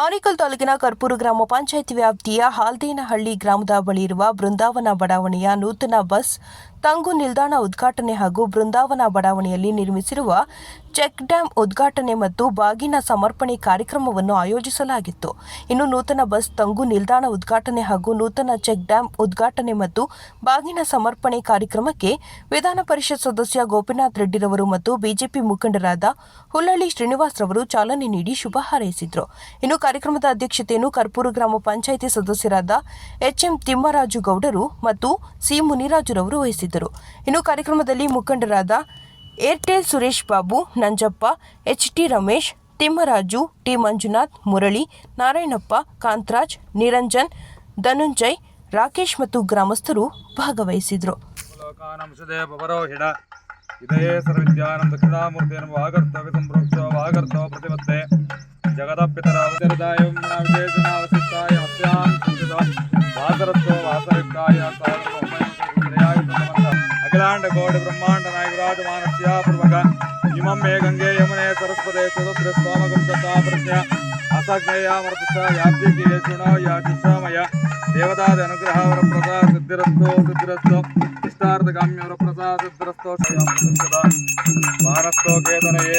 ಆನೇಕಲ್ ತಾಲೂಕಿನ ಕರ್ಪೂರು ಗ್ರಾಮ ಪಂಚಾಯಿತಿ ವ್ಯಾಪ್ತಿಯ ಹಾಲ್ದೇನಹಳ್ಳಿ ಗ್ರಾಮದ ಬಳಿ ಇರುವ ಬೃಂದಾವನ ಬಡಾವಣೆಯ ನೂತನ ಬಸ್ ತಂಗು ನಿಲ್ದಾಣ ಉದ್ಘಾಟನೆ ಹಾಗೂ ಬೃಂದಾವನ ಬಡಾವಣೆಯಲ್ಲಿ ನಿರ್ಮಿಸಿರುವ ಚೆಕ್ ಡ್ಯಾಂ ಉದ್ಘಾಟನೆ ಮತ್ತು ಬಾಗಿನ ಸಮರ್ಪಣೆ ಕಾರ್ಯಕ್ರಮವನ್ನು ಆಯೋಜಿಸಲಾಗಿತ್ತು. ಇನ್ನು ನೂತನ ಬಸ್, ತಂಗು ನಿಲ್ದಾಣ ಉದ್ಘಾಟನೆ ಹಾಗೂ ನೂತನ ಚೆಕ್ ಡ್ಯಾಂ ಉದ್ಘಾಟನೆ ಮತ್ತು ಬಾಗಿನ ಸಮರ್ಪಣೆ ಕಾರ್ಯಕ್ರಮಕ್ಕೆ ವಿಧಾನ ಪರಿಷತ್ ಸದಸ್ಯ ಗೋಪಿನಾಥ್ ರೆಡ್ಡಿರವರು ಮತ್ತು ಬಿಜೆಪಿ ಮುಖಂಡರಾದ ಹುಲ್ಲಳ್ಳಿ ಶ್ರೀನಿವಾಸ್ ರವರು ಚಾಲನೆ ನೀಡಿ ಶುಭ ಹಾರೈಸಿದರು. ಇನ್ನು ಕಾರ್ಯಕ್ರಮದ ಅಧ್ಯಕ್ಷತೆಯನ್ನು ಕರ್ಪೂರು ಗ್ರಾಮ ಪಂಚಾಯಿತಿ ಸದಸ್ಯರಾದ ಎಚ್ಎಂ ತಿಮ್ಮರಾಜು ಗೌಡರು ಮತ್ತು ಸಿ ಮುನಿರಾಜುರವರು ವಹಿಸಿದ್ದರು ಇನ್ನು ಕಾರ್ಯಕ್ರಮದಲ್ಲಿ ಮುಖಂಡರಾದ Airtel Suresh Babu, Nanjappa H T Ramesh, Thimmaraju, T Manjunath, Murali, Narayanappa, Kantharaj, Niranjan, Dhananjay, Rakesh ಮತ್ತು ಗ್ರಾಮಸ್ಥರು ಭಾಗವಹಿಸಿದರು. ಇದಯೇ ಸರ್ವಿದ್ಯಾನಂ ದಕ್ಷಿಣಾಮೂರ್ತಿ ವಾಗರ್ತವ ಸಂಪ್ರೋಕ್ಷೋ ವಾಗರ್ತವ ಪ್ರತಿಪತ್ತೆ ಜಗದಪಿತರ ಅವತರಿದಾಯ ವಿಶೇಷಣಾವಶಿಷ್ಟಾಯ ಮತ್ಸ್ಯಾಂ ಸಂಚಿತ ವಾಸರತ್ವ ವಾಸರಿಕ್ಕಾಯ అఖిలాండ కోటి బ్రహ్మాండ నాయకురాజ మానస్యా ప్రముఖ ఇమం మే గంగే యమునే సరస్వతే సుదృ సోమగం దత్తాప్రస్య అసజ్ఞయామర్త యాబ్దికి యేసుణో యాతిశామయ దేవతాది అనుగ్రహ వరప్రసాద సిద్ధిరస్తో సిద్ధిరస్తో ఇష్టార్థ కామ్య వరప్రసాద సిద్ధిరస్తో భారత్తో కేతన ఏ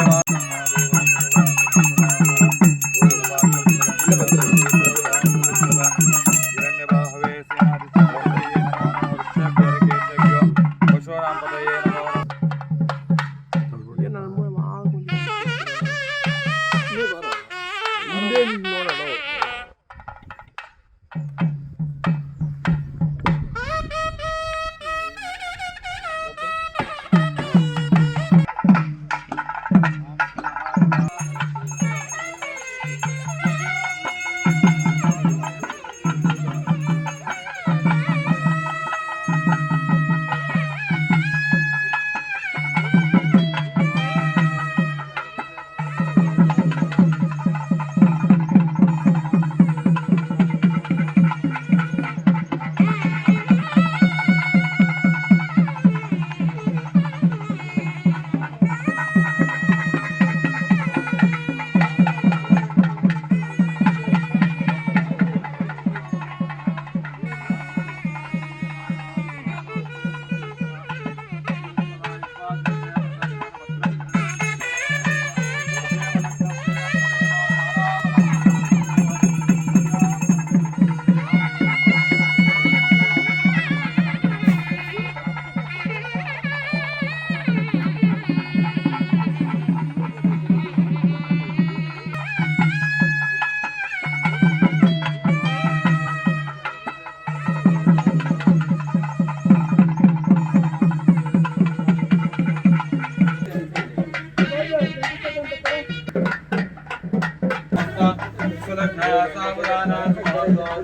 సావధాన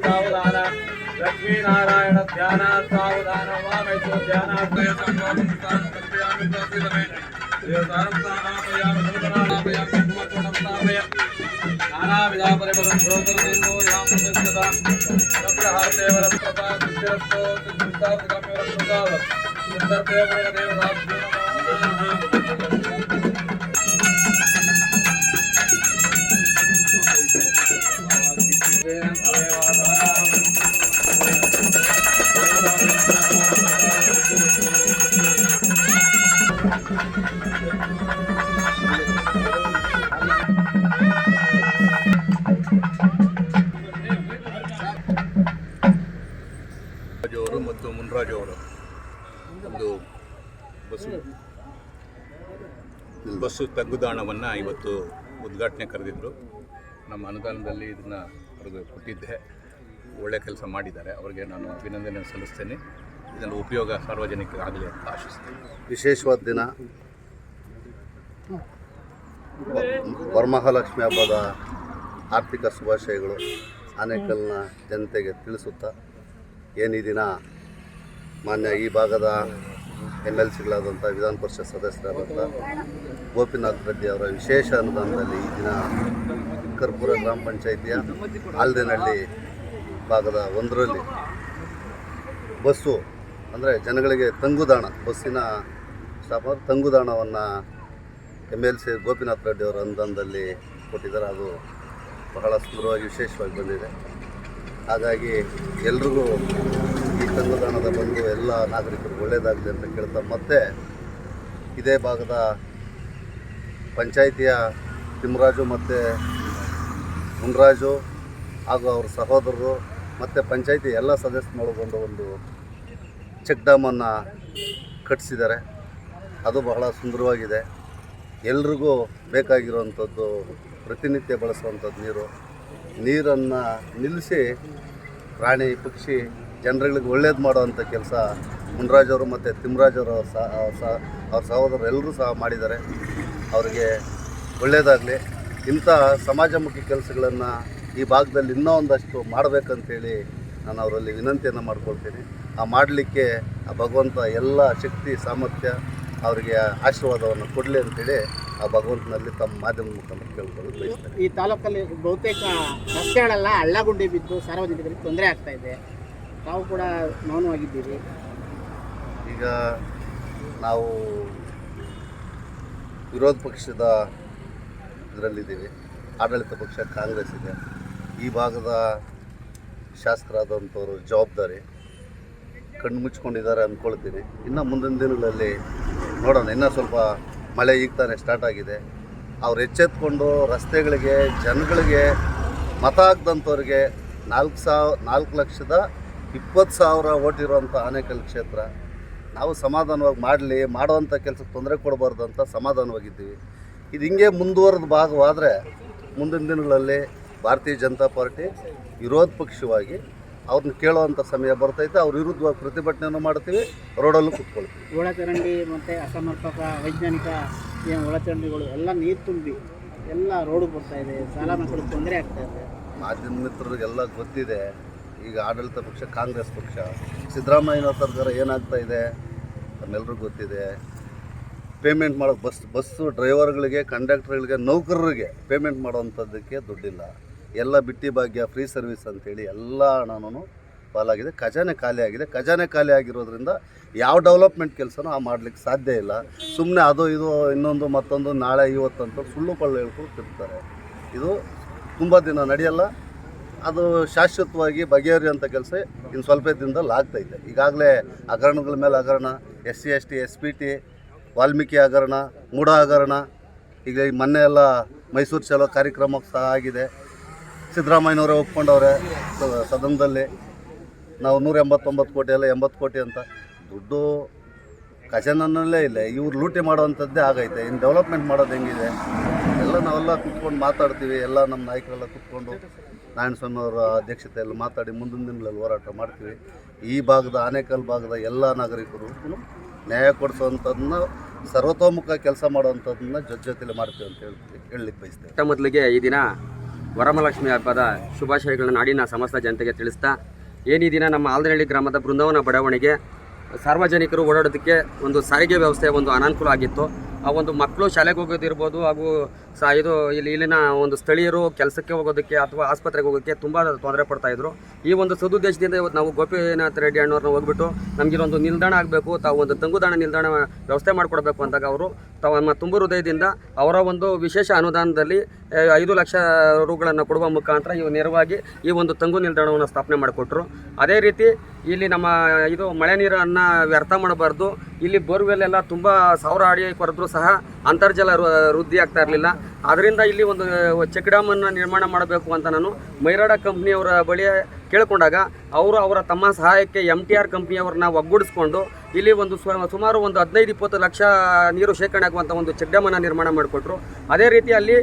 సావధాన లక్ష్మీనారాయణ ధ్యాన సావధాన వామైతో ధ్యాన నానావిధాపరిపరం ప్రోతరతో యా ప్రదర్శత సప్రహార్దేవరం ప్రదా సుస్థిరస్తో సుస్థిరస్తో గమ్యవరం ప్రదావం సుందర్దేవరేణ దేవదాస్ నమః ಬಸ್ಸು ತಂಗುದಾಣವನ್ನು ಇವತ್ತು ಉದ್ಘಾಟನೆ ಕರೆದಿದ್ದರು ನಮ್ಮ ಅನುದಾನದಲ್ಲಿ ಇದನ್ನು ಅವ್ರಿಗೆ ಕೊಟ್ಟಿದ್ದೆ. ಒಳ್ಳೆಯ ಕೆಲಸ ಮಾಡಿದ್ದಾರೆ. ಅವರಿಗೆ ನಾನು ಅಭಿನಂದನೆ ಸಲ್ಲಿಸ್ತೇನೆ. ಇದನ್ನು ಉಪಯೋಗ ಸಾರ್ವಜನಿಕರಾಗಲಿ ಅಂತ ಆಶಿಸ್ತೇನೆ. ವಿಶೇಷವಾದ ದಿನ. ವರಮಹಾಲಕ್ಷ್ಮಿ ಹಬ್ಬದ ಆರ್ಥಿಕ ಶುಭಾಶಯಗಳು ಆನೇಕಲ್ನ ಜನತೆಗೆ ತಿಳಿಸುತ್ತಾ, ಏನಿದಿನ ಮಾನ್ಯ ಈ ಭಾಗದ ಎಂ ಎಲ್ ಸಿಗಳಾದಂಥ ವಿಧಾನ ಪರಿಷತ್ ಸದಸ್ಯರಾದಂಥ ಗೋಪಿನಾಥ್ ರೆಡ್ಡಿ ಅವರ ವಿಶೇಷ ಅನುದಾನದಲ್ಲಿ ಈ ದಿನ ಕರ್ಪೂರ ಗ್ರಾಮ ಪಂಚಾಯಿತಿಯ ಆಲ್ದೇನಹಳ್ಳಿ ಭಾಗದ ಒಂದರಲ್ಲಿ ಬಸ್ಸು, ಅಂದರೆ ಜನಗಳಿಗೆ ತಂಗುದಾಣ, ಬಸ್ಸಿನ stopper ತಂಗುದಾಣವನ್ನು M L C Gopinath Reddy ಅವರ ಅನುದಾನದಲ್ಲಿ ಕೊಟ್ಟಿದ್ದಾರೆ. ಅದು ಬಹಳ ಸುಂದರವಾಗಿ, ವಿಶೇಷವಾಗಿ ಬಂದಿದೆ. ಹಾಗಾಗಿ ಎಲ್ರಿಗೂ ಈ ತಂಗುದಾಣದ ಬಂದು ಎಲ್ಲ ನಾಗರಿಕರು ಒಳ್ಳೆಯದಾಗಲಿ ಅಂತ ಕೇಳ್ತಾ ಮತ್ತೆ ಇದೇ ಭಾಗದ ಪಂಚಾಯಿತಿಯ ತಿಮ್ಮರಾಜು ಮತ್ತು ಮುನ್ರಾಜು ಹಾಗೂ ಅವ್ರ ಸಹೋದರರು ಮತ್ತು ಪಂಚಾಯಿತಿ ಎಲ್ಲ ಸದಸ್ಯರೊಳಗೊಂಡು ಒಂದು ಚೆಕ್ ಡ್ಯಾಮನ್ನು ಕಟ್ಟಿಸಿದ್ದಾರೆ ಅದು ಬಹಳ ಸುಂದರವಾಗಿದೆ. ಎಲ್ರಿಗೂ ಬೇಕಾಗಿರುವಂಥದ್ದು ಪ್ರತಿನಿತ್ಯ ಬಳಸುವಂಥದ್ದು ನೀರು. ನೀರನ್ನು ನಿಲ್ಲಿಸಿ ಪ್ರಾಣಿ ಪಕ್ಷಿ ಜನರುಗಳಿಗೆ ಒಳ್ಳೇದು ಮಾಡುವಂಥ ಕೆಲಸ ಮುನ್ರಾಜವರು ಮತ್ತು ತಿಮ್ಮರಾಜವರು ಸಹ, ಅವ್ರ ಸಹ, ಅವ್ರ ಸಹೋದರರು ಎಲ್ಲರೂ ಸಹ ಮಾಡಿದ್ದಾರೆ. ಅವರಿಗೆ ಒಳ್ಳೆಯದಾಗಲಿ ಇಂಥ ಸಮಾಜಮುಖಿ ಕೆಲಸಗಳನ್ನು ಈ ಭಾಗದಲ್ಲಿ ಇನ್ನೂ ಒಂದಷ್ಟು ಮಾಡಬೇಕಂತೇಳಿ ನಾನು ಅವರಲ್ಲಿ ವಿನಂತಿಯನ್ನು ಮಾಡ್ಕೊಳ್ತೀನಿ. ಆ ಮಾಡಲಿಕ್ಕೆ ಆ ಭಗವಂತ ಎಲ್ಲ ಶಕ್ತಿ, ಸಾಮರ್ಥ್ಯ ಅವರಿಗೆ ಆಶೀರ್ವಾದವನ್ನು ಕೊಡಲಿ ಅಂತೇಳಿ ಆ ಭಗವಂತನಲ್ಲಿ ತಮ್ಮ ಮಾಧ್ಯಮ ಮುಖಾಂತರ ಕೇಳ್ಕೊಳ್ಳೋದು ಬಯಸ್ತಾರೆ ಈ ತಾಲೂಕಲ್ಲಿ ಬಹುತೇಕ ರಸ್ತೆಗಳೆಲ್ಲ ಹಳ್ಳಗುಂಡಿ ಬಿದ್ದು ಸಾರ್ವಜನಿಕರಿಗೆ ತೊಂದರೆ ಆಗ್ತಾ ಇದೆ. ತಾವು ಕೂಡ ಮೌನವಾಗಿದ್ದೀರಿ. ಈಗ ನಾವು ವಿರೋಧ ಪಕ್ಷದ ಇದರಲ್ಲಿದ್ದೀವಿ. ಆಡಳಿತ ಪಕ್ಷ ಕಾಂಗ್ರೆಸ್ ಇದೆ. ಈ ಭಾಗದ ಶಾಸಕರಾದಂಥವ್ರ ಜವಾಬ್ದಾರಿ. ಕಣ್ಣು ಮುಚ್ಕೊಂಡಿದ್ದಾರೆ ಅಂದ್ಕೊಳ್ತೀನಿ. ಇನ್ನು ಮುಂದಿನ ದಿನಗಳಲ್ಲಿ ನೋಡೋಣ. ಇನ್ನೂ ಸ್ವಲ್ಪ ಮಳೆ ಈಗ ತಾನೇ ಸ್ಟಾರ್ಟ್ ಆಗಿದೆ. ಅವ್ರು ಎಚ್ಚೆತ್ಕೊಂಡು ರಸ್ತೆಗಳಿಗೆ, ಜನಗಳಿಗೆ, ಮತ ಹಾಕ್ದಂಥವ್ರಿಗೆ ನಾಲ್ಕು ಸಾವ್ ನಾಲ್ಕು ಲಕ್ಷದ ಇಪ್ಪತ್ತು ಸಾವಿರ ಓಟಿರುವಂಥ ಆನೇಕಲ್ ಕ್ಷೇತ್ರ, ನಾವು ಸಮಾಧಾನವಾಗಿ ಮಾಡಲಿ, ಮಾಡುವಂಥ ಕೆಲಸಕ್ಕೆ ತೊಂದರೆ ಕೊಡಬಾರ್ದು ಅಂತ ಸಮಾಧಾನವಾಗಿದ್ದೀವಿ. ಇದು ಹಿಂಗೆ ಮುಂದುವರೆದ ಭಾಗವಾದರೆ ಮುಂದಿನ ದಿನಗಳಲ್ಲಿ ಭಾರತೀಯ ಜನತಾ ಪಾರ್ಟಿ ವಿರೋಧ ಪಕ್ಷವಾಗಿ ಅವ್ರನ್ನ ಕೇಳುವಂಥ ಸಮಯ ಬರ್ತೈತೆ ಅವ್ರ ವಿರುದ್ಧ ಪ್ರತಿಭಟನೆಯನ್ನು ಮಾಡ್ತೀವಿ ರೋಡಲ್ಲೂ ಕುತ್ಕೊಳ್ತೀವಿ. ಒಳಚರಂಡಿ ಮತ್ತು ಅಸಮರ್ಪಕ ವೈಜ್ಞಾನಿಕ ಏನು ಒಳಚರಂಡಿಗಳು ಎಲ್ಲ ನೀರು ತುಂಬಿ ಎಲ್ಲ ರೋಡು ಬರ್ತಾ ಇದೆ ಸಾಲ ಮಕ್ಕಳು ತೊಂದರೆ ಆಗ್ತಾ ಇದೆ. ಮಾಧ್ಯಮ ಮಿತ್ರರಿಗೆಲ್ಲ ಗೊತ್ತಿದೆ ಈಗ ಆಡಳಿತ ಪಕ್ಷ ಕಾಂಗ್ರೆಸ್ ಪಕ್ಷ ಸಿದ್ದರಾಮಯ್ಯನವ್ರ ಸರ್ಕಾರ ಏನಾಗ್ತಾ ಇದೆ ನಮ್ಮೆಲ್ಲರಿಗೂ ಗೊತ್ತಿದೆ. ಪೇಮೆಂಟ್ ಮಾಡೋ ಬಸ್ ಬಸ್ಸು ಡ್ರೈವರ್ಗಳಿಗೆ ಕಂಡಕ್ಟರ್ಗಳಿಗೆ ನೌಕರರಿಗೆ ಪೇಮೆಂಟ್ ಮಾಡೋವಂಥದ್ದಕ್ಕೆ ದುಡ್ಡಿಲ್ಲ. ಎಲ್ಲ ಬಿಟ್ಟಿ ಭಾಗ್ಯ ಫ್ರೀ ಸರ್ವಿಸ್ ಅಂತೇಳಿ ಎಲ್ಲ ಹಣನೂ ಪಾಲಾಗಿದೆ. ಖಜಾನೆ ಖಾಲಿ ಆಗಿದೆ. ಖಜಾನೆ ಖಾಲಿ ಆಗಿರೋದ್ರಿಂದ ಯಾವ ಡೆವಲಪ್ಮೆಂಟ್ ಕೆಲಸನೂ ಆ ಮಾಡ್ಲಿಕ್ಕೆ ಸಾಧ್ಯ ಇಲ್ಲ. ಸುಮ್ಮನೆ ಅದು ಇದು ಇನ್ನೊಂದು ಮತ್ತೊಂದು ನಾಳೆ ಇವತ್ತಂತ ಸುಳ್ಳು ಪಳ್ಳು ಹೇಳ್ಕೊಂಡು ತಿರ್ತಾರೆ ಇದು ತುಂಬ ದಿನ ನಡೆಯಲ್ಲ. ಅದು ಶಾಶ್ವತವಾಗಿ ಬಗೆಹರಿಯುವಂಥ ಕೆಲಸ ಇನ್ನು ಸ್ವಲ್ಪ ದಿನದಲ್ಲಿ ಆಗ್ತೈತೆ ಈಗಾಗಲೇ ಹಗರಣಗಳ ಮೇಲೆ ಹಗರಣ, S C, S T, S P T, Valmiki ಹಗರಣ, ಮೂಢ ಹಗರಣ, ಈಗ ಮೊನ್ನೆ ಎಲ್ಲ ಮೈಸೂರು ಚಲೋ ಕಾರ್ಯಕ್ರಮಕ್ಕೆ ಸಹ ಆಗಿದೆ. ಸಿದ್ದರಾಮಯ್ಯನವರೇ ಒಪ್ಕೊಂಡವ್ರೆ, ಸದನದಲ್ಲಿ. ನಾವು ನೂರ ಎಂಬತ್ತೊಂಬತ್ತು ಕೋಟಿ ಅಲ್ಲ, ಎಂಬತ್ತು ಕೋಟಿ ಅಂತ. ದುಡ್ಡು ಖಜಾನಲ್ಲೇ ಇಲ್ಲ. ಇವ್ರು ಲೂಟಿ ಮಾಡುವಂಥದ್ದೇ ಆಗೈತೆ. ಇನ್ನು ಡೆವಲಪ್ಮೆಂಟ್ ಮಾಡೋದು ಹೆಂಗಿದೆ? ಎಲ್ಲ ನಾವೆಲ್ಲ ಕುತ್ಕೊಂಡು ಮಾತಾಡ್ತೀವಿ. ಎಲ್ಲ ನಮ್ಮ ನಾಯಕರೆಲ್ಲ ಕುತ್ಕೊಂಡು ನಾರಾಯಣಸ್ವಾಮಿ ಅವರ ಅಧ್ಯಕ್ಷತೆಯಲ್ಲಿ ಮಾತಾಡಿ ಮುಂದಿನ ದಿನಗಳಲ್ಲಿ ಹೋರಾಟ ಮಾಡ್ತೀವಿ. ಈ ಭಾಗದ, ಆನೇಕಲ್ ಭಾಗದ ಎಲ್ಲ ನಾಗರಿಕರು ನ್ಯಾಯ ಕೊಡಿಸುವಂಥದ್ದನ್ನ ಸರ್ವತೋಮುಖ ಕೆಲಸ ಮಾಡುವಂಥದ್ದನ್ನ ಜೊತೆ ಜೊತೆಲಿ ಮಾಡ್ತೀವಿ ಅಂತ ಹೇಳ್ತೀವಿ ಹೇಳಲಿಕ್ಕೆ ಬಯಸ್ತೇವೆ. ಮೊದಲಿಗೆ ಈ ದಿನ ವರಮಹಾಲಕ್ಷ್ಮಿ ಹಬ್ಬದ ಶುಭಾಶಯಗಳನ್ನು ನಾಡಿನ ಸಮಸ್ತ ಜನತೆಗೆ ತಿಳಿಸ್ತಾ, ಏನು ದಿನ ನಮ್ಮ ಆಲ್ದನಹಳ್ಳಿ ಗ್ರಾಮದ ಬೃಂದಾವನ ಬಡಾವಣೆಗೆ ಸಾರ್ವಜನಿಕರು ಓಡಾಡೋದಕ್ಕೆ ಒಂದು ಸಾರಿಗೆ ವ್ಯವಸ್ಥೆ ಒಂದು ಅನಾನುಕೂಲ ಆಗಿತ್ತು. ಆ ಒಂದು ಮಕ್ಕಳು ಶಾಲೆಗೆ ಹೋಗೋದಿರ್ಬೋದು ಹಾಗೂ ಸಹ ಇದು ಇಲ್ಲಿ ಇಲ್ಲಿನ ಒಂದು ಸ್ಥಳೀಯರು ಕೆಲಸಕ್ಕೆ ಹೋಗೋದಕ್ಕೆ ಅಥವಾ ಆಸ್ಪತ್ರೆಗೆ ಹೋಗೋಕ್ಕೆ ತುಂಬ ತೊಂದರೆ ಪಡ್ತಾಯಿದ್ರು ಈ ಒಂದು ಸದುದ್ದೇಶದಿಂದ ಇವತ್ತು ನಾವು ಗೋಪಿನಾಥ್ ರೆಡ್ಡಿ ಅಣ್ಣವ್ರನ್ನ ಹೋಗ್ಬಿಟ್ಟು ನಮಗೆ ಒಂದು ನಿಲ್ದಾಣ ಆಗಬೇಕು, ತಾವು ಒಂದು ತಂಗುದಾಣ ನಿಲ್ದಾಣ ವ್ಯವಸ್ಥೆ ಮಾಡಿಕೊಡ್ಬೇಕು ಅಂದಾಗ ಅವರು ತಮ್ಮ ತುಂಬ ಹೃದಯದಿಂದ ಅವರ ಒಂದು ವಿಶೇಷ ಅನುದಾನದಲ್ಲಿ ಐದು ಲಕ್ಷ ರೂಗಳನ್ನು ಕೊಡುವ ಮುಖಾಂತರ ಇವು ನೇರವಾಗಿ ಈ ಒಂದು ತಂಗು ನಿಲ್ದಾಣವನ್ನು ಸ್ಥಾಪನೆ ಮಾಡಿಕೊಟ್ರು. ಅದೇ ರೀತಿ ಇಲ್ಲಿ ನಮ್ಮ ಇದು ಮಳೆ ನೀರನ್ನು ವ್ಯರ್ಥ ಮಾಡಬಾರ್ದು ಇಲ್ಲಿ ಬೋರ್ವೆಲ್ ಎಲ್ಲ ತುಂಬ ಸಾವಿರ ಅಡಿ ಕೊರೆದ್ರೂ ಸಹ ಅಂತರ್ಜಲ ವೃದ್ಧಿ ಆಗ್ತಾ ಇರಲಿಲ್ಲ. ಅದರಿಂದ ಇಲ್ಲಿ ಒಂದು ಚೆಕ್ ಡ್ಯಾಮನ್ನು ನಿರ್ಮಾಣ ಮಾಡಬೇಕು ಅಂತ ನಾನು ಮೈರಾಡ ಕಂಪ್ನಿಯವರ ಬಳಿ ಕೇಳಿಕೊಂಡಾಗ ಅವರು ಅವರ ತಮ್ಮ ಸಹಾಯಕ್ಕೆ ಎಂ ಟಿ ಆರ್ ಕಂಪ್ನಿಯವ್ರನ್ನ ಒಗ್ಗೂಡಿಸ್ಕೊಂಡು ಇಲ್ಲಿ ಒಂದು ಸುಮಾರು ಒಂದು ಹದಿನೈದು, ಇಪ್ಪತ್ತು ಲಕ್ಷ ನೀರು ಶೇಖರಣೆ ಆಗುವಂಥ ಒಂದು ಚೆಕ್ ಡ್ಯಾಮನ್ನು ನಿರ್ಮಾಣ ಮಾಡಿಕೊಟ್ರು. ಅದೇ ರೀತಿ ಅಲ್ಲಿ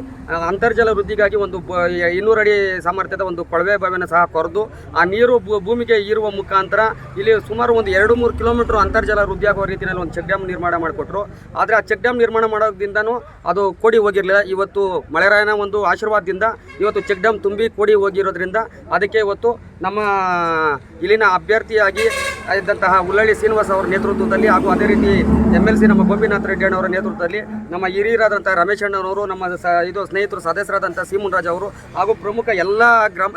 ಅಂತರ್ಜಲ ವೃದ್ಧಿಗಾಗಿ ಒಂದು ಇನ್ನೂರು ಅಡಿ ಸಾಮರ್ಥ್ಯದ ಒಂದು ಕೊಳವೆ ಬಾವಿಯನ್ನು ಸಹ ಕೊರೆದು ಆ ನೀರು ಭೂಮಿಗೆ ಹೀರುವ ಮುಖಾಂತರ ಇಲ್ಲಿ ಸುಮಾರು ಒಂದು ಎರಡು ಮೂರು ಕಿಲೋಮೀಟರ್ ಅಂತರ್ಜಲ ವೃದ್ಧಿಯಾಗುವ ರೀತಿಯಲ್ಲಿ ಒಂದು ಚೆಕ್ ಡ್ಯಾಮ್ ನಿರ್ಮಾಣ ಮಾಡಿಕೊಟ್ರು. ಆದರೆ ಆ ಚೆಕ್ ಡ್ಯಾಮ್ ನಿರ್ಮಾಣ ಮಾಡೋದ್ರಿಂದನೂ ಅದು ಕೋಡಿ ಹೋಗಿರಲಿಲ್ಲ. ಇವತ್ತು ಮಳೆರಾಯನ ಒಂದು ಆಶೀರ್ವಾದದಿಂದ ಇವತ್ತು ಚೆಕ್ ಡ್ಯಾಮ್ ತುಂಬಿ ಕೋಡಿ ಹೋಗಿರೋದ್ರಿಂದ ಅದಕ್ಕೆ ಇವತ್ತು ನಮ್ಮ ಇಲ್ಲಿನ ಅಭ್ಯರ್ಥಿಯಾಗಿ ಇದ್ದಂತಹ ಹುಲ್ಲಳ್ಳಿ ಶ್ರೀನಿವಾಸ್ ಅವರ ನೇತೃತ್ವದಲ್ಲಿ ಹಾಗೂ ಅದೇ ರೀತಿ ಎಂ ಎಲ್ ಸಿ ನಮ್ಮ ಗೋಪಿನಾಥ್ ರೆಡ್ಡಿ ಅಣ್ಣವರ ನೇತೃತ್ವದಲ್ಲಿ ನಮ್ಮ ಹಿರಿಯರಾದಂಥ ರಮೇಶ್ ಅಣ್ಣನವರು, ನಮ್ಮ ಸ ಇದು ಸ್ನೇಹಿತರು, ಸದಸ್ಯರಾದಂಥ ಸೀಮುನ್ರಾಜ್ ಅವರು ಹಾಗೂ ಪ್ರಮುಖ ಎಲ್ಲ ಗ್ರಾಮ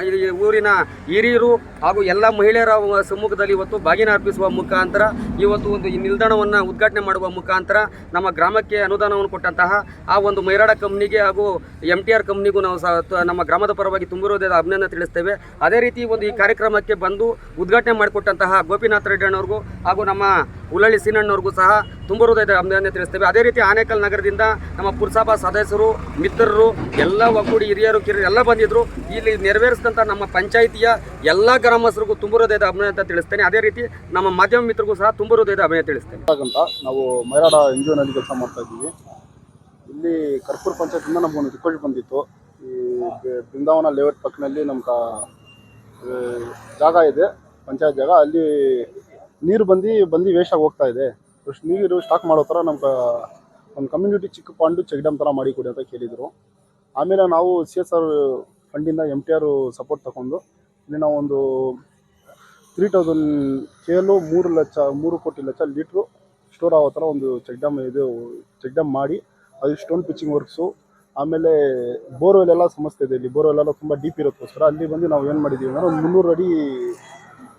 ಊರಿನ ಹಿರಿಯರು ಹಾಗೂ ಎಲ್ಲ ಮಹಿಳೆಯರ ಸಮ್ಮುಖದಲ್ಲಿ ಇವತ್ತು ಬಾಗಿನ ಅರ್ಪಿಸುವ ಮುಖಾಂತರ, ಇವತ್ತು ಒಂದು ಈ ನಿಲ್ದಾಣವನ್ನು ಉದ್ಘಾಟನೆ ಮಾಡುವ ಮುಖಾಂತರ ನಮ್ಮ ಗ್ರಾಮಕ್ಕೆ ಅನುದಾನವನ್ನು ಕೊಟ್ಟಂತಹ ಆ ಒಂದು ಮೈರಾಡ ಕಂಪ್ನಿಗೆ ಹಾಗೂ ಎಂ ಟಿ ಆರ್ ಕಂಪ್ನಿಗೂ ನಾವು ನಮ್ಮ ಗ್ರಾಮದ ಪರವಾಗಿ ತುಂಬಿರೋದೇ ಅಭಿನಂದನೆ ತಿಳಿಸ್ತೇವೆ. ಅದೇ ರೀತಿ ಒಂದು ಈ ಕಾರ್ಯಕ್ರಮಕ್ಕೆ ಬಂದು ಉದ್ಘಾಟನೆ ಮಾಡಿಕೊಟ್ಟಂತಹ ಗೋಪಿನಾಥ ರೆಡ್ಡಿ ಅಣ್ಣವ್ರಿಗೂ ಹಾಗೂ ನಮ್ಮ ಉಳ್ಳಳ್ಳಿ ಸೀನಣ್ಣವ್ರಿಗೂ ಸಹ ತುಂಬ ಹೃದಯದ ಅಭಿನಂದನೆ ತಿಳಿಸ್ತೇವೆ. ಅದೇ ರೀತಿ ಆನೇಕಲ್ ನಗರದಿಂದ ನಮ್ಮ ಪುರಸಭಾ ಸದಸ್ಯರು, ಮಿತ್ರರು, ಎಲ್ಲ ಒಗ್ಗೂಡಿ ಹಿರಿಯರು, ಕಿರಿಯರು ಎಲ್ಲ ಬಂದಿದ್ರು. ಇಲ್ಲಿ ನೆರವೇರಿಸಿದಂಥ ನಮ್ಮ ಪಂಚಾಯಿತಿಯ ಎಲ್ಲ ಗ್ರಾಮಸ್ಥರಿಗೂ ತುಂಬ ಹೃದಯದ ಅಭಿನಂದನೆ ತಿಳಿಸ್ತೇನೆ. ಅದೇ ರೀತಿ ನಮ್ಮ ಮಾಧ್ಯಮ ಮಿತ್ರರಿಗೂ ಸಹ ತುಂಬ ಹೃದಯದ ಅಭಿನಂದನೆ ತಿಳಿಸ್ತೇನೆ. ನಾವು ಮೈರಾಡ ಎನ್ ಜಿ ಕೆಲಸ ಮಾಡ್ತಾ ಇದ್ದೀವಿ. ಇಲ್ಲಿ ಕರ್ಪೂರ್ ಪಂಚಾಯತಿಂದ ನಮಗೊಂದು ರಿಕ್ವೆಸ್ಟ್ ಬಂದಿತ್ತು. ಈ ಬೃಂದಾವನ ಲೇಔಟ್ ಪಕ್ಕದಲ್ಲಿ ನಮ್ಮ ಜಾಗ ಇದೆ, ಪಂಚಾಯತ್ ಜಾಗ. ಅಲ್ಲಿ ನೀರು ಬಂದು ಬಂದು ವೇಸ್ಟ್ ಆಗಿ ಹೋಗ್ತಾ ಇದೆ. ಫಸ್ಟ್ ನೀರು ಸ್ಟಾಕ್ ಮಾಡೋ ಥರ ನಮ್ಮ ಕ- ಒಂದು ಕಮ್ಯುನಿಟಿ ಚಿಕ್ಕ ಪಾಂಡು ಚೆಕ್ ಡ್ಯಾಮ್ ಥರ ಮಾಡಿ ಕೊಡಿ ಅಂತ ಕೇಳಿದರು. ಆಮೇಲೆ ನಾವು ಸಿ ಎಸ್ ಆರ್ ಫಂಡಿಂದ ಎಂ ಟಿ ಆರ್ ಸಪೋರ್ಟ್ ತಗೊಂಡು ಇಲ್ಲಿ ನಾವು ಒಂದು ತ್ರೀ ತೌಸಂಡ್ ಕೇಲು ಮೂರು ಲಕ್ಷ, ಮೂರು ಕೋಟಿ ಲಕ್ಷ ಲೀಟ್ರು ಸ್ಟೋರ್ ಆಗೋ ಥರ ಒಂದು ಚೆಕ್ ಡ್ಯಾಮ್ ಇದು ಚೆಕ್ ಡ್ಯಾಮ್ ಮಾಡಿ ಅದು ಸ್ಟೋನ್ ಪಿಚ್ಚಿಂಗ್ ವರ್ಕ್ಸು ಆಮೇಲೆ ಬೋರ್ವೆಲ್ ಎಲ್ಲ ಸಮಸ್ಯೆ ಇದೆ ಇಲ್ಲಿ. ಬೋರ್ವೆಲ್ ಎಲ್ಲ ತುಂಬ ಡೀಪ್ ಇರೋದಕ್ಕೋಸ್ಕರ ಅಲ್ಲಿ ಬಂದು ನಾವು ಏನು ಮಾಡಿದ್ದೀವಿ ಅಂದರೆ ಒಂದು ಮುನ್ನೂರು ಅಡಿ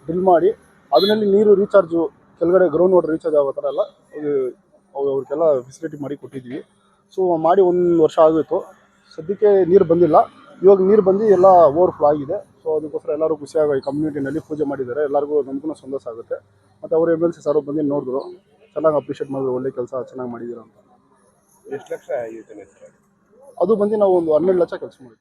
ಡ್ರಿಲ್ ಮಾಡಿ ಅದರಲ್ಲಿ ನೀರು ರೀಚಾರ್ಜು ಕೆಳಗಡೆ ಗ್ರೌಂಡ್ ವಾಟರ್ ರೀಚಾರ್ಜ್ ಆಗೋ ಥರ ಎಲ್ಲ ಅವ್ರಿಗೆಲ್ಲ ಫೆಸಿಲಿಟಿ ಮಾಡಿ ಕೊಟ್ಟಿದ್ದೀವಿ ಸೊ ಮಾಡಿ ಒಂದು ವರ್ಷ ಆಗೋಯ್ತು. ಸದ್ಯಕ್ಕೆ ನೀರು ಬಂದಿಲ್ಲ. ಇವಾಗ ನೀರು ಬಂದು ಎಲ್ಲ ಓವರ್ಫ್ಲೋ ಆಗಿದೆ. ಸೊ ಅದಕ್ಕೋಸ್ಕರ ಎಲ್ಲರೂ ಖುಷಿಯಾಗಿ ಕಮ್ಯುನಿಟಿನಲ್ಲಿ ಪೂಜೆ ಮಾಡಿದ್ದಾರೆ. ಎಲ್ಲರಿಗೂ ನಮಗೂ ಸಂತೋಷ ಆಗುತ್ತೆ. ಮತ್ತು ಅವರು ಎಂ ಎಲ್ ಸಿ ಸರ್ ಬಂದು ನೋಡಿದ್ರು. ಚೆನ್ನಾಗಿ ಅಪ್ರಿಷಿಯೇಟ್ ಮಾಡಿದ್ರು. ಒಳ್ಳೆ ಕೆಲಸ ಚೆನ್ನಾಗಿ ಮಾಡಿದ್ದೀರ ಅಂತ. ಎಷ್ಟು ಲಕ್ಷ ಅದು ಬಂದು ನಾವು ಒಂದು ಹನ್ನೆರಡು ಲಕ್ಷ ಖರ್ಚು ಮಾಡಿದ್ವಿ